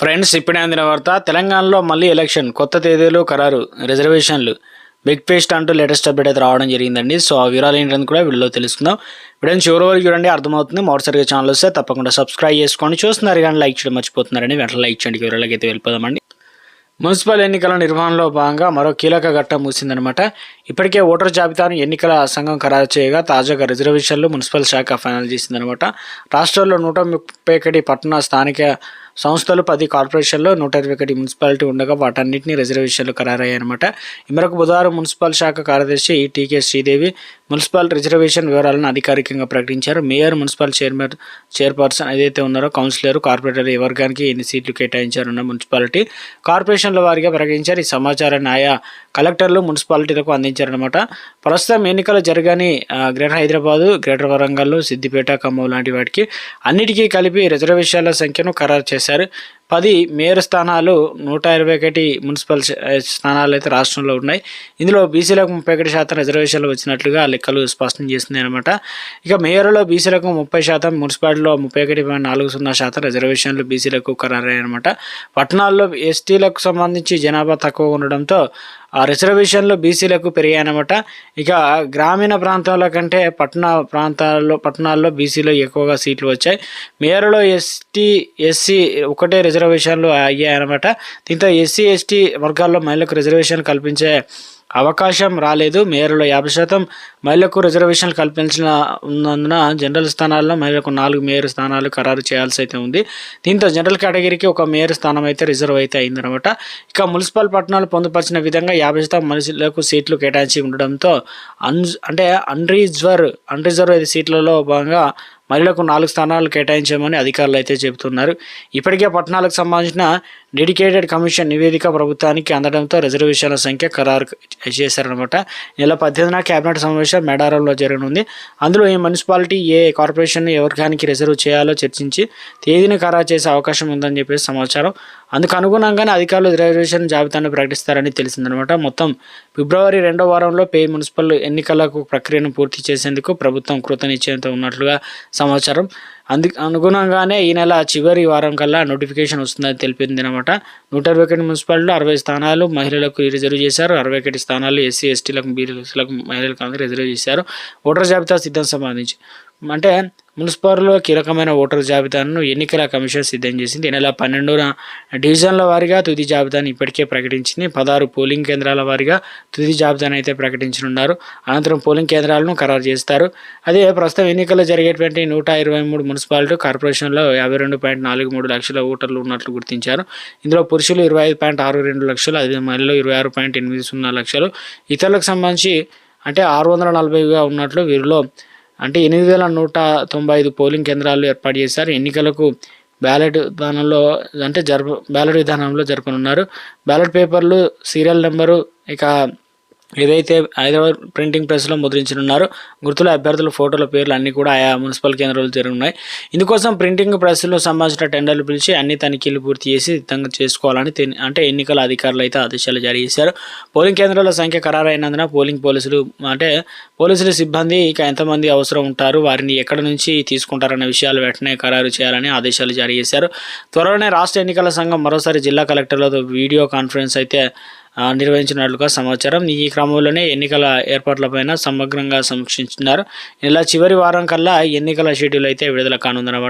Friends ఇప్పుడే అందిన వార్త తెలంగాణలో మళ్ళీ ఎలక్షన్ కొత్త తేదీలు ఖరారు రిజర్వేషన్లు. బిగ్ పేస్ట్ అంటూ లేటెస్ట్ అప్డేట్ అయితే రావడం జరిగిందండి. సో ఆ వివరాలు ఏంటని కూడా వీడియోలో తెలుసుకుందాం. వీడియోని చివరి వరకు చూడండి అర్థమవుతుంది. మొదటిసారిగా ఛానల్ వస్తే తప్పకుండా సబ్స్క్రైబ్ చేసుకోండి. చూస్తున్నారు కానీ లైక్ చేయడం మర్చిపోతున్నారని వెంటనే లైక్ చేయండి. వివరాలకి అయితే వెళ్ళిపోదామండి. మున్సిపల్ ఎన్నికల నిర్వహణలో భాగంగా మరో కీలక ఘట్టం మూసిందనమాట ఇప్పటికే ఓటర్ జాబితాను ఎన్నికల సంఘం ఖరారు చేయగా తాజాగా రిజర్వేషన్లు మున్సిపల్ శాఖ ఫైనల్ చేసిందనమాట రాష్ట్రంలో నూట ముప్పై ఒకటి పట్టణ స్థానిక సంస్థలు పది కార్పొరేషన్లో నూట ఇరవై ఒకటి మున్సిపాలిటీ ఉండగా వాటన్నిటిని రిజర్వేషన్లు ఖరారయ్యాయన్నమాట. ఈ మేరకు బుధవారం మున్సిపల్ శాఖ కార్యదర్శి టీకే శ్రీదేవి మున్సిపల్ రిజర్వేషన్ వివరాలను అధికారికంగా ప్రకటించారు. మేయర్ మున్సిపల్ చైర్మన్ చైర్పర్సన్ ఏదైతే ఉన్నారో కౌన్సిలర్ కార్పొరేటర్ ఈ వర్గానికి ఎన్ని సీట్లు కేటాయించారన్న మున్సిపాలిటీ కార్పొరేషన్ల వారిగా ప్రకటించారు. ఈ సమాచారాన్ని ఆయా కలెక్టర్లు మున్సిపాలిటీలకు అందించారనమాట ప్రస్తుతం ఎన్నికలు జరగని గ్రేటర్ హైదరాబాదు గ్రేటర్ వరంగల్ సిద్దిపేట ఖమ్మం లాంటి వాటికి అన్నిటికీ కలిపి రిజర్వేషన్ల సంఖ్యను ఖరారు చేశారు. పది మేయర్ స్థానాలు నూట ఇరవై ఒకటి మున్సిపల్ స్థానాలు అయితే రాష్ట్రంలో ఉన్నాయి. ఇందులో బీసీలకు ముప్పై ఒకటి శాతం రిజర్వేషన్లు వచ్చినట్లుగా లెక్కలు స్పష్టం చేస్తుంది అనమాట ఇక మేయర్లో బీసీలకు ముప్పై శాతం మున్సిపాలిటీలో ముప్పై ఒకటి పాయింట్ నాలుగు సున్నా శాతం రిజర్వేషన్లు బీసీలకు ఖరారయ్యాయన్నమాట. పట్టణాల్లో ఎస్టీలకు సంబంధించి జనాభా తక్కువ ఉండడంతో ఆ రిజర్వేషన్లు బీసీలకు పెరిగాయనమాట ఇక గ్రామీణ ప్రాంతాల కంటే పట్టణ ప్రాంతాల్లో పట్టణాల్లో బీసీలో ఎక్కువగా సీట్లు వచ్చాయి. మేయర్లో ఎస్టీ ఎస్సీ ఒకటే రిజర్వేషన్లు అయ్యాయన్నమాట. దీంతో ఎస్సీ ఎస్టీ వర్గాల్లో మహిళలకు రిజర్వేషన్ కల్పించే అవకాశం రాలేదు. మేయర్లో యాభై శాతం మహిళలకు రిజర్వేషన్లు కల్పించిన ఉన్నందున జనరల్ స్థానాల్లో మహిళలకు నాలుగు మేయర్ స్థానాలు ఖరారు చేయాల్సి అయితే ఉంది. దీంతో జనరల్ కేటగిరీకి ఒక మేయర్ స్థానం అయితే రిజర్వ్ అయితే అయిందనమాట ఇక మున్సిపల్ పట్టణాలు పొందుపరిచిన విధంగా యాభై శాతం మనుషులకు సీట్లు కేటాయించి ఉండడంతో అన్ అంటే అన్రిజర్వ్ అన్రిజర్వ్ సీట్లలో భాగంగా మహిళలకు నాలుగు స్థానాలు కేటాయించామని అధికారులు అయితే చెబుతున్నారు. ఇప్పటికే పట్టణాలకు సంబంధించిన డెడికేటెడ్ కమిషన్ నివేదిక ప్రభుత్వానికి అందడంతో రిజర్వేషన్ల సంఖ్య ఖరారు చేశారనమాట నెల పద్దెనిమిదిన కేబినెట్ సమావేశం మేడారంలో జరగనుంది. అందులో ఈ మున్సిపాలిటీ ఏ కార్పొరేషన్ ఎవరికానికి రిజర్వ్ చేయాలో చర్చించి తేదీని ఖరారు చేసే అవకాశం ఉందని చెప్పేసి సమాచారం. అందుకు అనుగుణంగానే అధికారులు రిజర్వేషన్ జాబితాను ప్రకటిస్తారని తెలిసిందనమాట మొత్తం ఫిబ్రవరి రెండో వారంలో పే మున్సిపల్ ఎన్నికలకు ప్రక్రియను పూర్తి చేసేందుకు ప్రభుత్వం కృతనిశ్చయంతో ఉన్నట్లుగా సమాచారం. అందుకు అనుగుణంగానే ఈ నెల చివరి వారం కల్లా నోటిఫికేషన్ వస్తుందని తెలిపింది అనమాట నూట ఇరవై ఒకటి మున్సిపాలిటీలో అరవై స్థానాలు మహిళలకు రిజర్వ్ చేశారు. అరవై ఒకటి స్థానాలు ఎస్సీ ఎస్టీలకు బీసీలకు మహిళలకు అందరూ రిజర్వ్ చేశారు. ఓటర్ జాబితా సిద్ధం సంబంధించి. అంటే మున్సిపాల్లో కీలకమైన ఓటర్ జాబితాను ఎన్నికల కమిషన్ సిద్ధం చేసింది. నెల పన్నెండున డివిజన్ల వారీగా తుది జాబితాను ఇప్పటికే ప్రకటించింది. పదహారు పోలింగ్ కేంద్రాల వారీగా తుది జాబితాను అయితే ప్రకటించనున్నారు. అనంతరం పోలింగ్ కేంద్రాలను ఖరారు చేస్తారు. అదే ప్రస్తుతం ఎన్నికల్లో జరిగేటువంటి నూట ఇరవై మూడు మున్సిపాలిటీ కార్పొరేషన్లో యాభై రెండు పాయింట్ నాలుగు మూడు లక్షల ఓటర్లు ఉన్నట్లు గుర్తించారు. ఇందులో పురుషులు ఇరవై ఐదు పాయింట్ ఆరు రెండు లక్షలు అదే మహిళలు ఇరవై ఆరు పాయింట్ ఎనిమిది సున్నా లక్షలు. ఇతరులకు సంబంధించి అంటే ఆరు వందల నలభైగా ఉన్నట్లు వీరిలో అంటే ఎనిమిది వేల నూట తొంభై ఐదు పోలింగ్ కేంద్రాలు ఏర్పాటు చేశారు. ఎన్నికలకు బ్యాలెట్ విధానంలో అంటే జరప బ్యాలెట్ విధానంలో జరపనున్నారు బ్యాలెట్ పేపర్లు సీరియల్ నెంబరు ఇక ఏదైతే హైదరాబాద్ ప్రింటింగ్ ప్రెస్లో ముద్రించనున్నారో గుర్తుల అభ్యర్థుల ఫోటోల పేర్లు అన్నీ కూడా ఆయా మున్సిపల్ కేంద్రాలు జరుగున్నాయి. ఇందుకోసం ప్రింటింగ్ ప్రెస్లో సంబంధించిన టెండర్లు పిలిచి అన్ని తనిఖీలు పూర్తి చేసి సిద్ధంగా చేసుకోవాలని అంటే ఎన్నికల అధికారులు అయితే ఆదేశాలు జారీ చేశారు. పోలింగ్ కేంద్రాల సంఖ్య ఖరారైనందున పోలింగ్ పోలీసులు అంటే పోలీసుల సిబ్బంది ఇక ఎంతమంది అవసరం ఉంటారు వారిని ఎక్కడి నుంచి తీసుకుంటారన్న విషయాలు వెంటనే ఖరారు చేయాలని ఆదేశాలు జారీ చేశారు. త్వరలోనే రాష్ట్ర ఎన్నికల సంఘం మరోసారి జిల్లా కలెక్టర్లతో వీడియో కాన్ఫరెన్స్ అయితే నిర్వహించినట్లుగా సమాచారం. ఈ క్రమంలోనే ఎన్నికల ఏర్పాట్లపైన సమగ్రంగా సమీక్షించినారు. ఇలా చివరి వారం కల్లా ఎన్నికల షెడ్యూల్ అయితే విడుదల కానుందన్నమాట.